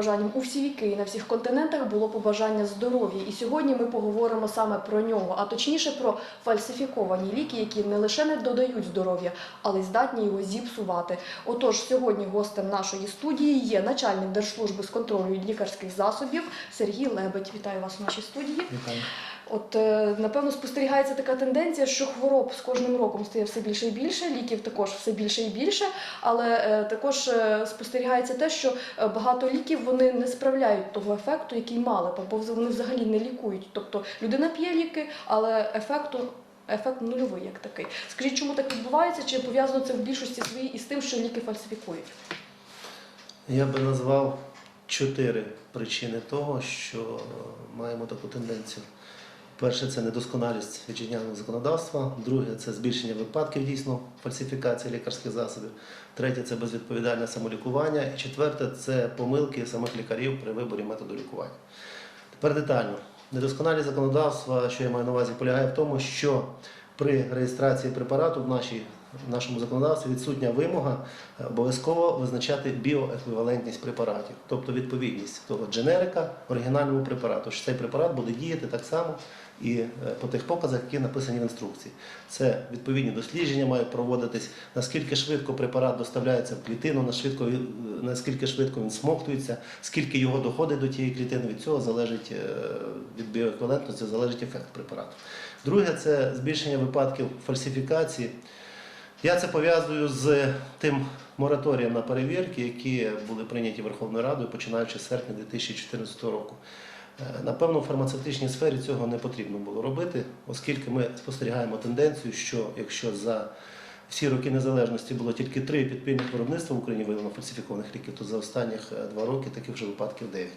побажанням у всі віки і на всіх континентах було побажання здоров'я. І сьогодні ми поговоримо саме про нього, а точніше про фальсифіковані ліки, які не лише не додають здоров'я, але й здатні його зіпсувати. Отож, сьогодні гостем нашої студії є начальник Держслужби з контролю лікарських засобів Сергій Лебедь. Вітаю вас в нашій студії. Вітаю. От е, напевно спостерігається така тенденція, що хвороб з кожним роком стає все більше і більше, ліків також все більше і більше. Але е, також е, спостерігається те, що багато ліків вони не справляють того ефекту, який мали, бо вони взагалі не лікують. Тобто людина п'є ліки, але ефекту. Ефект нульовий як такий. Скажіть, чому так відбувається? Чи пов'язано це в більшості своїй із тим, що ліки фальсифікують? Я би назвав чотири причини того, що маємо таку тенденцію. Перше це недосконалість вітчизняного законодавства. Друге це збільшення випадків дійсно фальсифікації лікарських засобів. Третє це безвідповідальне самолікування. І четверте це помилки самих лікарів при виборі методу лікування. Тепер детально. Недосконалість законодавства, що я маю на увазі, полягає в тому, що при реєстрації препарату в, нашій, в нашому законодавстві відсутня вимога е, обов'язково визначати біоеквівалентність препаратів, тобто відповідність того дженерика оригінальному препарату, що цей препарат буде діяти так само і е, по тих показах, які написані в інструкції. Це відповідні дослідження мають проводитись, наскільки швидко препарат доставляється в клітину, наскільки, наскільки швидко він смоктується, скільки його доходить до тієї клітини. Від цього залежить е, від біоеквівалентності, залежить ефект препарату. Друге це збільшення випадків фальсифікації. Я це пов'язую з тим мораторієм на перевірки, які були прийняті Верховною Радою починаючи з серпня 2014 року. Е, Напевно, в фармацевтичній сфері цього не потрібно було робити, оскільки ми спостерігаємо тенденцію, що якщо за всі роки незалежності було тільки три підпільних виробництва в Україні виявлено фальсифікованих ліків, то за останніх е, два роки таких вже випадків 9.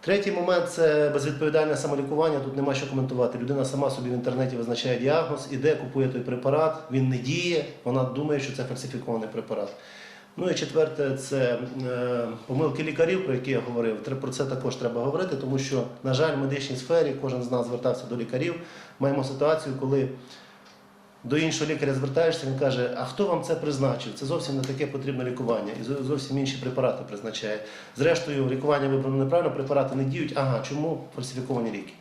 Третій момент це безвідповідальне самолікування. Тут нема що коментувати. Людина сама собі в інтернеті визначає діагноз, іде, купує той препарат, він не діє, вона думає, що це фальсифікований препарат. Ну і четверте, це е, помилки лікарів, про які я говорив. Про це також треба говорити, тому що, на жаль, в медичній сфері кожен з нас звертався до лікарів. Маємо ситуацію, коли до іншого лікаря звертаєшся, він каже, а хто вам це призначив? Це зовсім не таке потрібне лікування, і зовсім інші препарати призначає. Зрештою, лікування вибрано неправильно, препарати не діють. Ага, чому фальсифіковані ліки?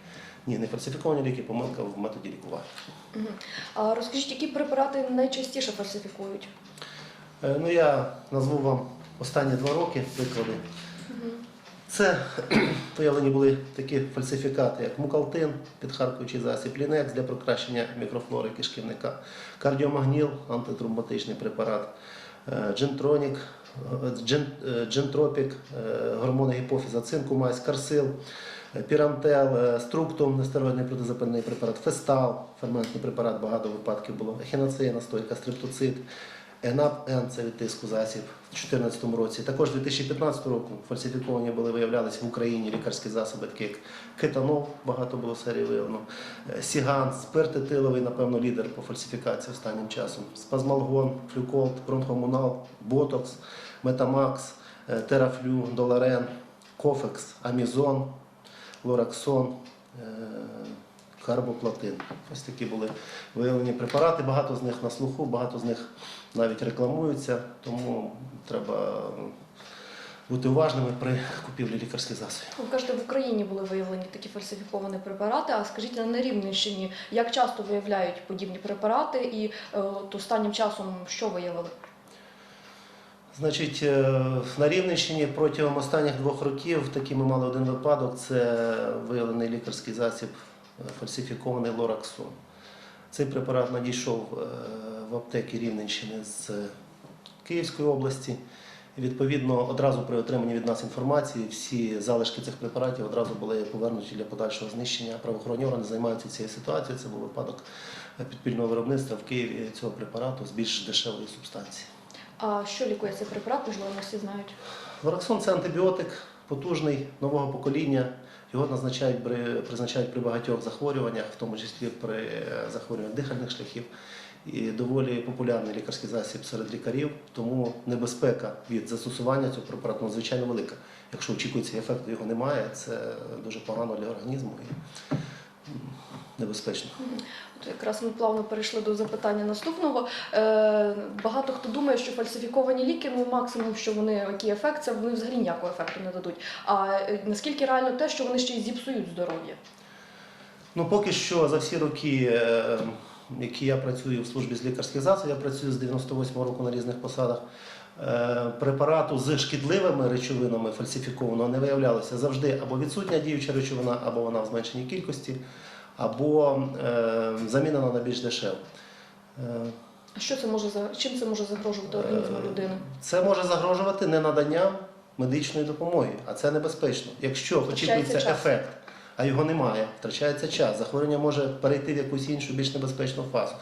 Ні, не фальсифіковані ліки, помилка в методі лікування. А розкажіть, які препарати найчастіше фальсифікують? Е, Ну, я назву вам останні два роки приклади. Це виявлені були такі фальсифікати, як мукалтин, підхаркуючий засіб, лінекс для покращення мікрофлори кишківника, кардіомагніл, антитромботичний препарат, е, джентронік, е, е, джентропік, гормони гіпофіза, цинкумайс, карсил, пірантел, структум, нестероїдний протизапальний препарат, фестал, ферментний препарат, багато випадків було, ехіноцея, настойка, стриптоцит, ЕНАП Н це від тиску засіб у 2014 році. Також 2015 року фальсифіковані були виявлялися в Україні лікарські засоби, такі як кетанол, багато було серій виявлено, е, сіган, спирт етиловий, напевно, лідер по фальсифікації останнім часом, спазмалгон, флюколт, бронхомунал, ботокс, метамакс, е, терафлю, доларен, кофекс, амізон, лораксон. е, Карбоплатин. Ось такі були виявлені препарати. Багато з них на слуху, багато з них навіть рекламуються, тому треба бути уважними при купівлі лікарських засобів. Ви кажете, в Україні були виявлені такі фальсифіковані препарати. А скажіть на Рівненщині, як часто виявляють подібні препарати, і е, от останнім часом що виявили? Значить, е, на Рівненщині протягом останніх двох років такі ми мали один випадок. Це виявлений лікарський засіб е, фальсифікований лораксон. Цей препарат надійшов в аптеки Рівненщини з Київської області. І відповідно, одразу при отриманні від нас інформації всі залишки цих препаратів одразу були повернуті для подальшого знищення. Правоохоронні органи займаються цією ситуацією. Це був випадок підпільного виробництва в Києві цього препарату з більш дешевої субстанції. А що лікує цей препарат? Можливо, не всі знають. Вараксон це антибіотик потужний нового покоління. Його назначають при, призначають при багатьох захворюваннях, в тому числі при захворюваннях дихальних шляхів. І доволі популярний лікарський засіб серед лікарів, тому небезпека від застосування цього препарату надзвичайно велика. Якщо очікується ефекту його немає, це дуже погано для організму. І небезпечно. От якраз ми плавно перейшли до запитання наступного. Е, багато хто думає, що фальсифіковані ліки, ну максимум, що вони який ефект, це вони взагалі ніякого ефекту не дадуть. А е, наскільки реально те, що вони ще й зіпсують здоров'я? Ну, поки що за всі роки, е, які я працюю в службі з лікарських засобів, я працюю з 98-го року на різних посадах. е, Препарату з шкідливими речовинами фальсифікованого не виявлялося завжди або відсутня діюча речовина, або вона в зменшеній кількості, або е, замінена на більш дешеву. Е, А що це може чим це може загрожувати організму людини? Це може загрожувати ненаданням медичної допомоги, а це небезпечно. Якщо очікується ефект, а його немає, втрачається час. Захворювання може перейти в якусь іншу, більш небезпечну фазу.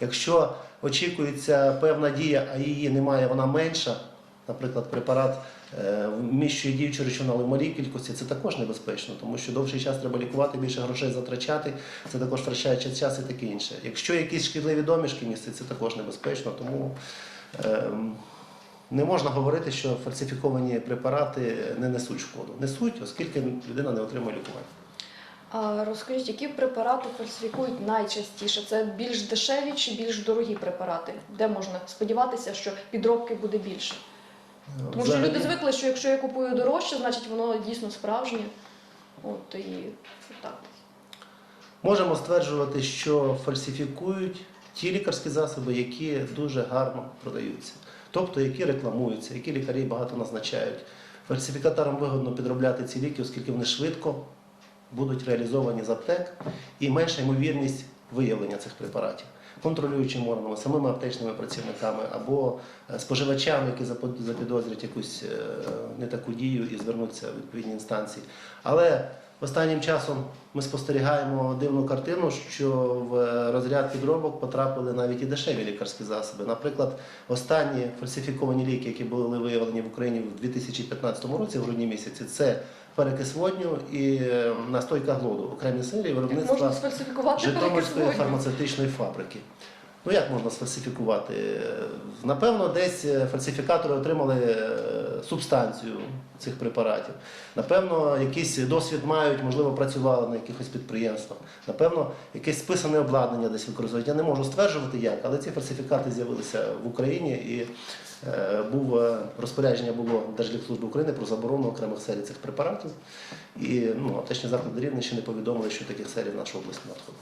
Якщо очікується певна дія, а її немає, вона менша. Наприклад, препарат е, вміщує діючу речовину, але в малій кількості це також небезпечно, тому що довший час треба лікувати, більше грошей затрачати, це також втрачається час і таке інше. Якщо якісь шкідливі домішки містять, це також небезпечно, тому ем, не можна говорити, що фальсифіковані препарати не несуть шкоду. Несуть, оскільки людина не отримує лікування. А розкажіть, які препарати фальсифікують найчастіше? Це більш дешеві чи більш дорогі препарати? Де можна сподіватися, що підробки буде більше? Тому що люди звикли, що якщо я купую дорожче, значить воно дійсно справжнє. От і так. Можемо стверджувати, що фальсифікують ті лікарські засоби, які дуже гарно продаються, тобто які рекламуються, які лікарі багато назначають. Фальсифікаторам вигодно підробляти ці ліки, оскільки вони швидко будуть реалізовані з аптек і менша ймовірність виявлення цих препаратів контролюючим органами, самими аптечними працівниками або е, споживачами, які запідозрять якусь е, не таку дію і звернуться в відповідні інстанції. Але Останнім часом ми спостерігаємо дивну картину, що в розряд підробок потрапили навіть і дешеві лікарські засоби. Наприклад, останні фальсифіковані ліки, які були виявлені в Україні в 2015 році, в грудні місяці, це перекис водню і е, настойка глоду, окремі серії виробництва Житомирської фармацевтичної фабрики. Ну як можна сфальсифікувати? Напевно, десь е, фальсифікатори отримали е, субстанцію цих препаратів. Напевно, якийсь досвід мають, можливо, працювали на якихось підприємствах. Напевно, якесь списане обладнання десь використовують. Я не можу стверджувати як, але ці фальсифікати з'явилися в Україні і був е, розпорядження було Держлікслужби України про заборону окремих серій цих препаратів. І ну, аптечні заклади Рівненщини повідомили, що таких серій в нашу область не надходить.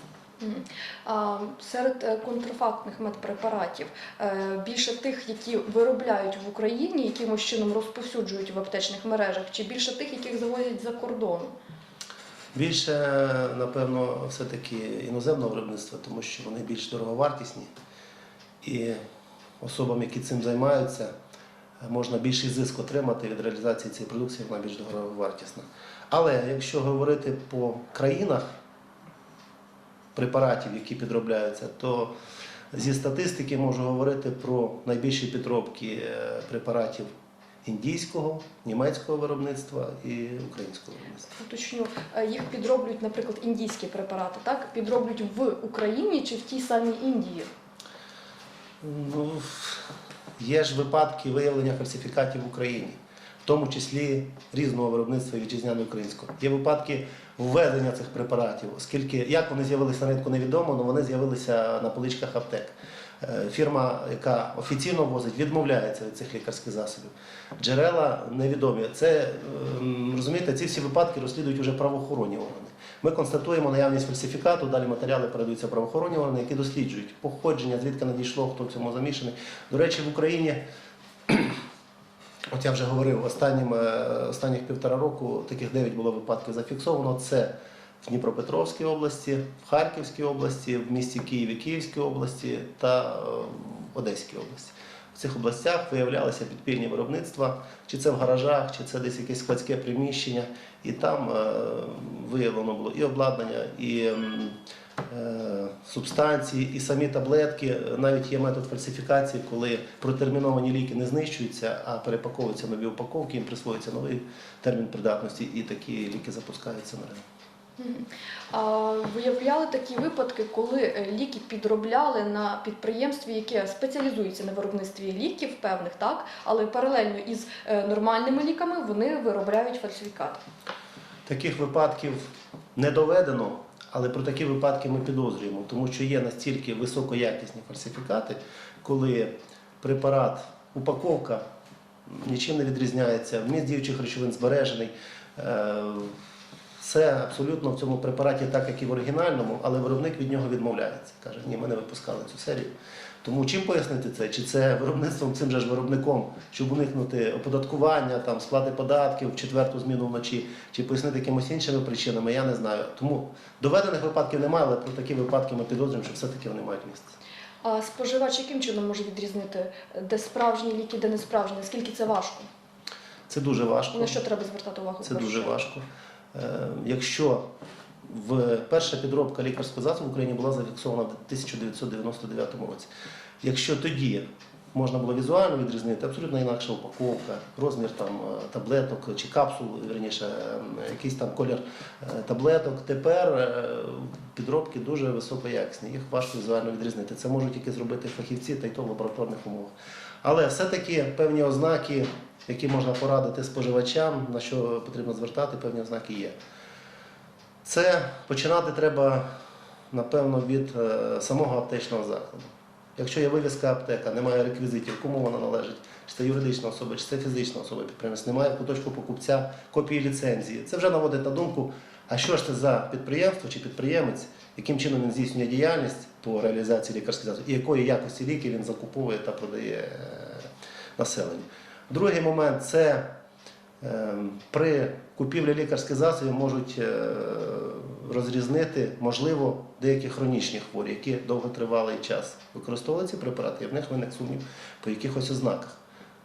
Серед е, контрафактних медпрепаратів е, більше тих, які виробляють в Україні, якимось чином розповсюджують в аптечних мережах, чи більше тих, яких завозять за кордон? Більше, напевно, все-таки іноземного виробництва, тому що вони більш дороговартісні. І особам, які цим займаються, можна більший зиск отримати від реалізації цієї продукції, вона більш дороговартісна. Але якщо говорити по країнах препаратів, які підробляються, то зі статистики можу говорити про найбільші підробки е, препаратів індійського, німецького виробництва і українського виробництва. Уточню, е, їх підроблюють, наприклад, індійські препарати, так? Підроблюють в Україні чи в тій самій Індії? Ну, є ж випадки виявлення фальсифікатів в Україні, в тому числі різного виробництва вітчизняно українського. Є випадки ввезення цих препаратів, оскільки як вони з'явилися на ринку, невідомо, але вони з'явилися на поличках аптек. Е, Фірма, яка офіційно возить, відмовляється від цих лікарських засобів. Джерела невідомі. Це ем, розумієте, ці всі випадки розслідують вже правоохоронні органи. Ми констатуємо наявність фальсифікату, далі матеріали передаються правоохоронні органи, які досліджують походження, звідки надійшло, хто в цьому замішаний. До речі, в Україні, от я вже говорив, е, останніх півтора року таких 9 було випадків зафіксовано. Це Дніпропетровській області, в Харківській області, в місті Києві, Київській області та е, в Одеській області. В цих областях виявлялися підпільні виробництва, чи це в гаражах, чи це десь якесь складське приміщення, і там е, виявлено було і обладнання, і е, субстанції, і самі таблетки. Навіть є метод фальсифікації, коли протерміновані ліки не знищуються, а перепаковуються нові упаковки, їм присвоюється новий термін придатності, і такі ліки запускаються на ринок. Виявляли такі випадки, коли е, ліки підробляли на підприємстві, яке спеціалізується на виробництві ліків певних, так, але паралельно із е, нормальними ліками вони виробляють фальсифікат. Таких випадків не доведено, Але про такі випадки ми підозрюємо, тому що є настільки високоякісні фальсифікати, коли препарат, упаковка нічим не відрізняється, вміст діючих речовин збережений. Все абсолютно в цьому препараті так, як і в оригінальному, але виробник від нього відмовляється. Каже, ні, ми не випускали цю серію. Тому чим пояснити це? Чи це виробництвом цим же ж виробником, щоб уникнути оподаткування, там, сплати податків в четверту зміну вночі, чи пояснити якимось іншими причинами, я не знаю. Тому доведених випадків немає, але про такі випадки ми підозрюємо, що все-таки вони мають місце. А споживач яким чином може відрізнити, де справжні ліки, де не справжні? Наскільки це важко? Це дуже важко. На що треба звертати увагу? Це дуже важко. Е, Якщо в перша підробка лікарського засобу в Україні була зафіксована в 1999 році. Якщо тоді можна було візуально відрізнити, абсолютно інакша упаковка, розмір там е, таблеток чи капсул, верніше, е, якийсь там колір е, таблеток. Тепер підробки дуже високоякісні, їх важко візуально відрізнити. Це можуть тільки зробити фахівці та й то в лабораторних умовах. Але все-таки певні ознаки, які можна порадити споживачам, на що потрібно звертати, певні ознаки є. Це починати треба, напевно, від е, самого аптечного закладу. Якщо є вивіска аптека, немає реквізитів, кому вона належить, чи це юридична особа, чи це фізична особа підприємець, немає куточку покупця копії ліцензії. Це вже наводить на думку, а що ж це за підприємство чи підприємець, яким чином він здійснює діяльність по реалізації лікарських засобів, і якої якості ліки він закуповує та продає е, населенню. Другий момент це е, при купівлі лікарських засобів можуть е, розрізнити, можливо, деякі хронічні хворі, які довготривалий час використовували ці препарати, і в них виник сумнів по якихось ознаках.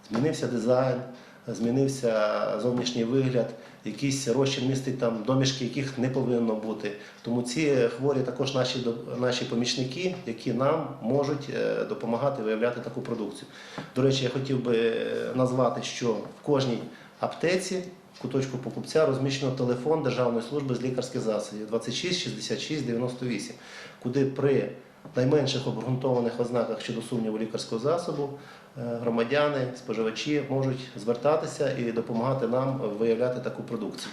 Змінився дизайн, змінився зовнішній вигляд, якийсь розчин містить там домішки, яких не повинно бути. Тому ці хворі також наші, наші помічники, які нам можуть е, допомагати виявляти таку продукцію. До речі, я хотів би е, назвати, що в кожній аптеці куточку покупця розміщено телефон Державної служби з лікарських засобів 26 66 98, куди при найменших обґрунтованих ознаках щодо сумніву лікарського засобу громадяни, споживачі можуть звертатися і допомагати нам виявляти таку продукцію.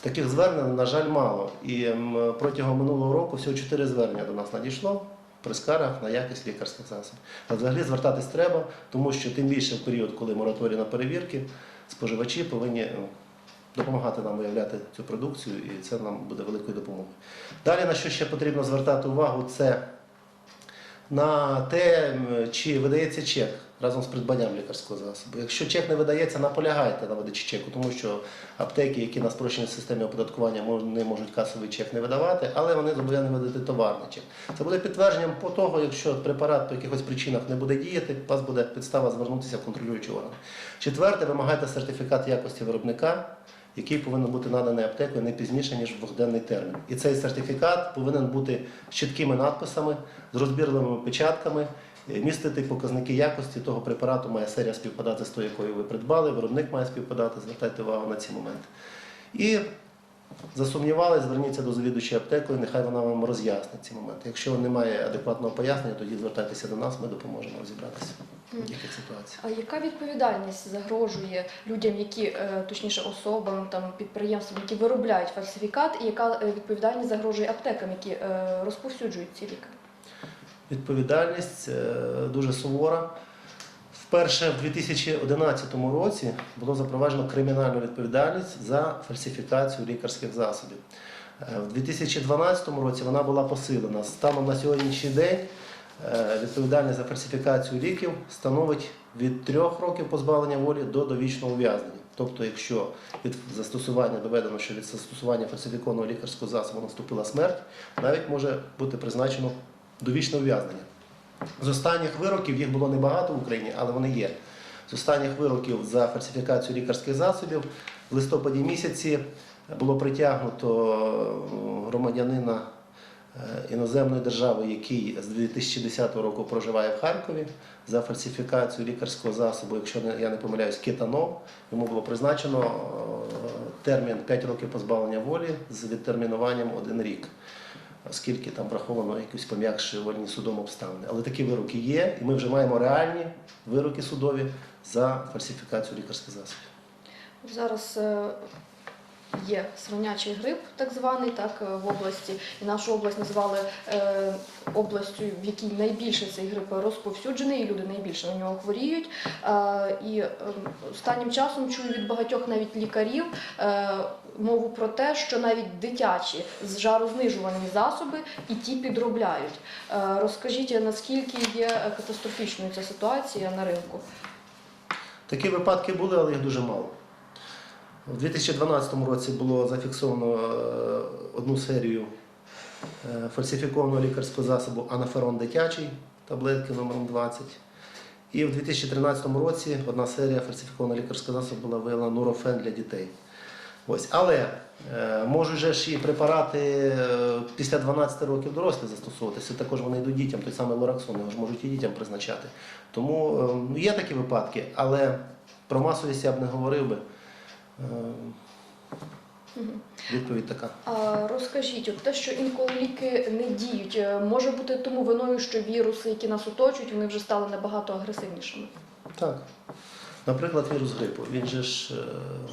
Таких звернень, на жаль, мало. І протягом минулого року всього 4 звернення до нас надійшло при скаргах на якість лікарських засобів. А взагалі звертатись треба, тому що тим більше в період, коли мораторій на перевірки, споживачі повинні допомагати нам виявляти цю продукцію, і це нам буде великою допомогою. Далі на що ще потрібно звертати увагу, це на те, чи видається чек разом з придбанням лікарського засобу. Якщо чек не видається, наполягайте на видачі чеку, тому що аптеки, які на спрощеній системі оподаткування не можуть касовий чек не видавати, але вони зобов'язані видати товарний чек. Це буде підтвердженням по того, якщо препарат по якихось причинах не буде діяти, у вас буде підстава звернутися в контролюючі органи. Четверте, вимагайте сертифікат якості виробника який повинен бути наданий аптекою не пізніше, ніж в двохденний термін. І цей сертифікат повинен бути з чіткими надписами, з розбірливими печатками, містити показники якості того препарату, має серія співпадати з тою, якою ви придбали, виробник має співпадати, звертайте увагу на ці моменти. І засумнівали, зверніться до завідувачої аптекою, нехай вона вам роз'яснить ці моменти. Якщо немає адекватного пояснення, тоді звертайтеся до нас, ми допоможемо розібратися ситуаціях. А яка відповідальність загрожує людям, які е, точніше особам, там підприємствам, які виробляють фальсифікат, і яка е, відповідальність загрожує аптекам, які е, розповсюджують ці ліки? Відповідальність е, дуже сувора. Вперше в 2011 році було запроваджено кримінальну відповідальність за фальсифікацію лікарських засобів. Е, В 2012 році вона була посилена. Станом на сьогоднішній день е, відповідальність за фальсифікацію ліків становить від трьох років позбавлення волі до довічного ув'язнення. Тобто, якщо від застосування доведено, що від застосування фальсифікованого лікарського засобу наступила смерть, навіть може бути призначено довічне ув'язнення. З останніх вироків їх було небагато в Україні, але вони є. З останніх вироків за фальсифікацію лікарських засобів в листопаді місяці було притягнуто е, громадянина е, іноземної держави, який з 2010 року проживає в Харкові за фальсифікацію лікарського засобу, якщо я не помиляюсь, кетанол. Йому було призначено е, термін 5 років позбавлення волі з відтермінуванням 1 рік оскільки там враховано якісь пом'якшувальні судом обставини. Але такі вироки є, і ми вже маємо реальні вироки судові за фальсифікацію лікарських засобів. Зараз е, є свинячий грип, так званий, так е, в області. І нашу область назвали е, областю, в якій найбільше цей грип розповсюджений, і люди найбільше на нього хворіють. Е, і е, останнім часом чую від багатьох навіть лікарів е, мову про те, що навіть дитячі жарознижувальні засоби і ті підробляють. Е, розкажіть, наскільки є катастрофічною ця ситуація на ринку? Такі випадки були, але їх дуже мало. У 2012 році було зафіксовано е, одну серію е, фальсифікованого лікарського засобу анаферон дитячий, таблетки номером 20. І в 2013 році одна серія фальсифікованого лікарського засобу була виявлена нурофен для дітей. Ось. Але е, можуть же ж і препарати е, після 12 років дорослі застосовуватися. Також вони йдуть дітям, той самий лораксон, його ж можуть і дітям призначати. Тому е, ну, є такі випадки, але про масовість я б не говорив би. Відповідь така. А розкажіть, от те, що інколи ліки не діють, може бути тому виною, що віруси, які нас оточують, вони вже стали набагато агресивнішими. Так. Наприклад, вірус грипу, він же ж е,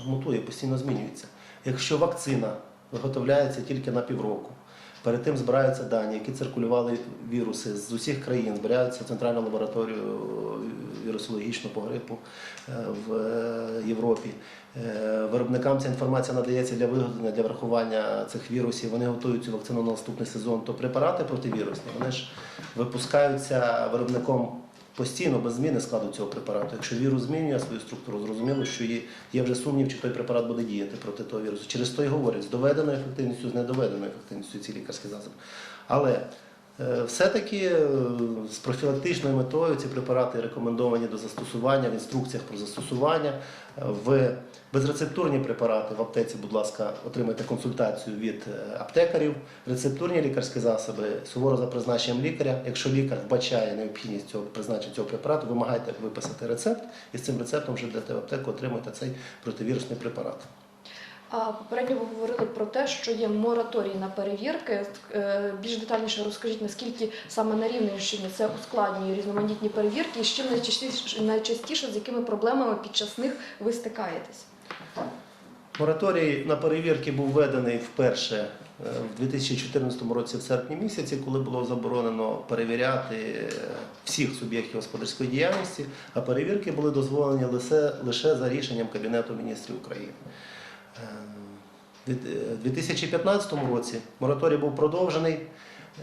мутує, постійно змінюється. Якщо вакцина виготовляється тільки на півроку, перед тим збираються дані, які циркулювали віруси з усіх країн, збираються в центральну лабораторію вірусологічну по грипу е, в е, Європі. Е, Виробникам ця інформація надається для виготовлення, для врахування цих вірусів. Вони готують цю вакцину на наступний сезон. То препарати противірусні, вони ж випускаються виробником постійно без зміни складу цього препарату. Якщо вірус змінює свою структуру, зрозуміло, що є, вже сумнів, чи той препарат буде діяти проти того вірусу. Через то й говорять з доведеною ефективністю, з недоведеною ефективністю ці лікарські засоби. Але все-таки е, з профілактичною метою ці препарати рекомендовані до застосування в інструкціях про застосування. Е, В безрецептурні препарати в аптеці, будь ласка, отримайте консультацію від е, аптекарів. Рецептурні лікарські засоби суворо за призначенням лікаря. Якщо лікар вбачає необхідність цього призначення цього препарату, вимагайте виписати рецепт, і з цим рецептом вже йдете в аптеку, отримуєте цей противірусний препарат. Попередньо ви говорили про те, що є мораторій на перевірки. Е, Більш детальніше розкажіть, наскільки саме на Рівненщині це ускладнює різноманітні перевірки, і з чим найчастіше, найчастіше з якими проблемами під час них ви стикаєтесь? Мораторій на перевірки був введений вперше е, в 2014 році в серпні місяці, коли було заборонено перевіряти е, всіх суб'єктів господарської діяльності, а перевірки були дозволені лише за рішенням Кабінету міністрів України. Е, в 2015 році мораторій був продовжений,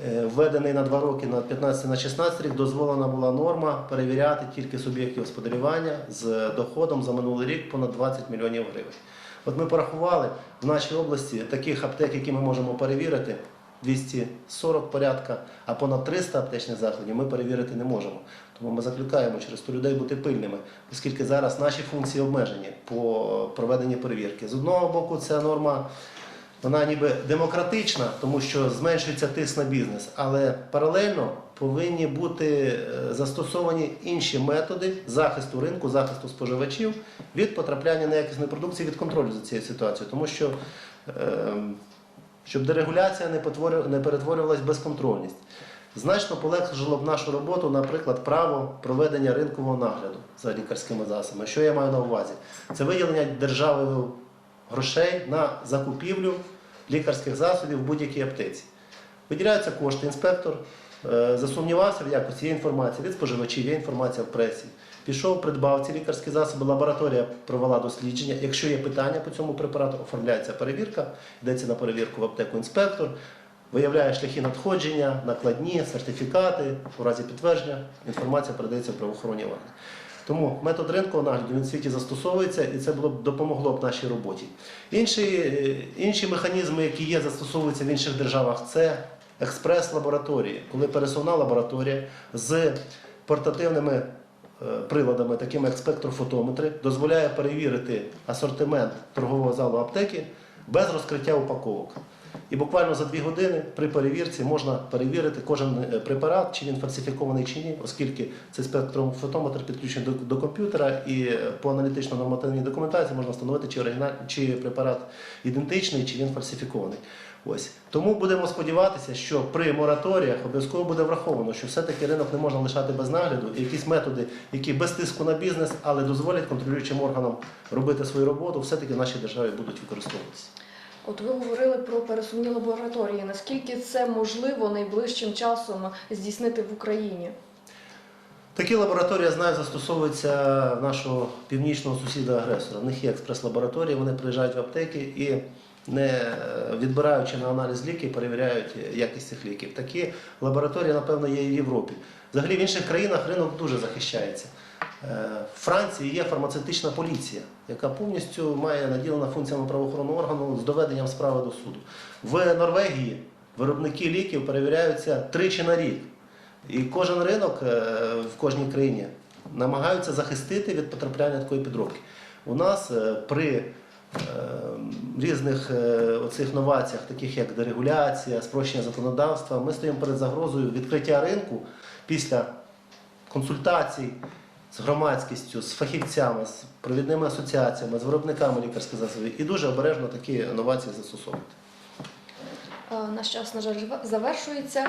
е, введений на два роки на 15 на 16 рік, дозволена була норма перевіряти тільки суб'єктів господарювання з доходом за минулий рік понад 20 мільйонів гривень. От ми порахували в нашій області таких аптек, які ми можемо перевірити, 240 порядка, а понад 300 аптечних закладів ми перевірити не можемо. Тому ми закликаємо через то людей бути пильними, оскільки зараз наші функції обмежені по проведенні перевірки. З одного боку, ця норма вона ніби демократична, тому що зменшується тиск на бізнес, але паралельно повинні бути е, застосовані інші методи захисту ринку, захисту споживачів від потрапляння неякісної продукції, від контролю за цією ситуацією, тому що ем, щоб дерегуляція не в безконтрольність. Значно полегшило б нашу роботу, наприклад, право проведення ринкового нагляду за лікарськими засобами. Що я маю на увазі? Це виділення державою грошей на закупівлю лікарських засобів в будь-якій аптеці. Виділяються кошти, інспектор е, засумнівався в якості, є інформація від споживачів, є інформація в пресі. Пішов, придбав ці лікарські засоби, лабораторія провела дослідження. Якщо є питання по цьому препарату, оформляється перевірка, йдеться на перевірку в аптеку інспектор, виявляє шляхи надходження, накладні, сертифікати. У разі підтвердження інформація передається в правоохоронні органи. Тому метод ринкового нагляду він в світі застосовується і це було б допомогло б нашій роботі. Інші, е, інші механізми, які є, застосовуються в інших державах, це експрес-лабораторії, коли пересувна лабораторія з портативними е, приладами, такими як спектрофотометри, дозволяє перевірити асортимент торгового залу аптеки без розкриття упаковок. І буквально за дві години при перевірці можна перевірити кожен е, препарат, чи він фальсифікований чи ні, оскільки цей спектрофотометр підключений до, до комп'ютера і е, по аналітично-нормативній документації можна встановити, чи, оригіналь, чи препарат ідентичний, чи він фальсифікований. Ось тому будемо сподіватися, що при мораторіях обов'язково буде враховано, що все-таки ринок не можна лишати без нагляду, і якісь методи, які без тиску на бізнес, але дозволять контролюючим органам робити свою роботу, все-таки в нашій державі будуть використовуватися. От ви говорили про пересувні лабораторії. Наскільки це можливо найближчим часом здійснити в Україні? Такі лабораторії, я знаю, застосовуються нашого північного сусіда-агресора. В них є експрес-лабораторії, вони приїжджають в аптеки і, не е, відбираючи на аналіз ліки, перевіряють якість цих ліків. Такі лабораторії, напевно, є і в Європі. Взагалі в інших країнах ринок дуже захищається. Е, В Франції є фармацевтична поліція, яка повністю має наділена функціями правоохоронного органу з доведенням справи до суду. В Норвегії виробники ліків перевіряються тричі на рік. І кожен ринок е, в кожній країні намагаються захистити від потрапляння такої підробки. У нас е, при різних оцих новаціях, таких як дерегуляція, спрощення законодавства, ми стоїмо перед загрозою відкриття ринку після консультацій з громадськістю, з фахівцями, з провідними асоціаціями, з виробниками лікарських засобів і дуже обережно такі новації застосовувати. Е, Наш час, на жаль, завершується. Е,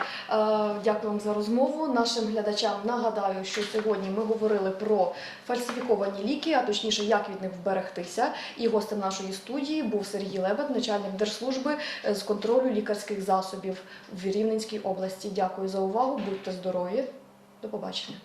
Дякую вам за розмову. Нашим глядачам нагадаю, що сьогодні ми говорили про фальсифіковані ліки, а точніше, як від них вберегтися. І гостем нашої студії був Сергій Лебед, начальник держслужби е, з контролю лікарських засобів в Рівненській області. Дякую за увагу. Будьте здорові. До побачення.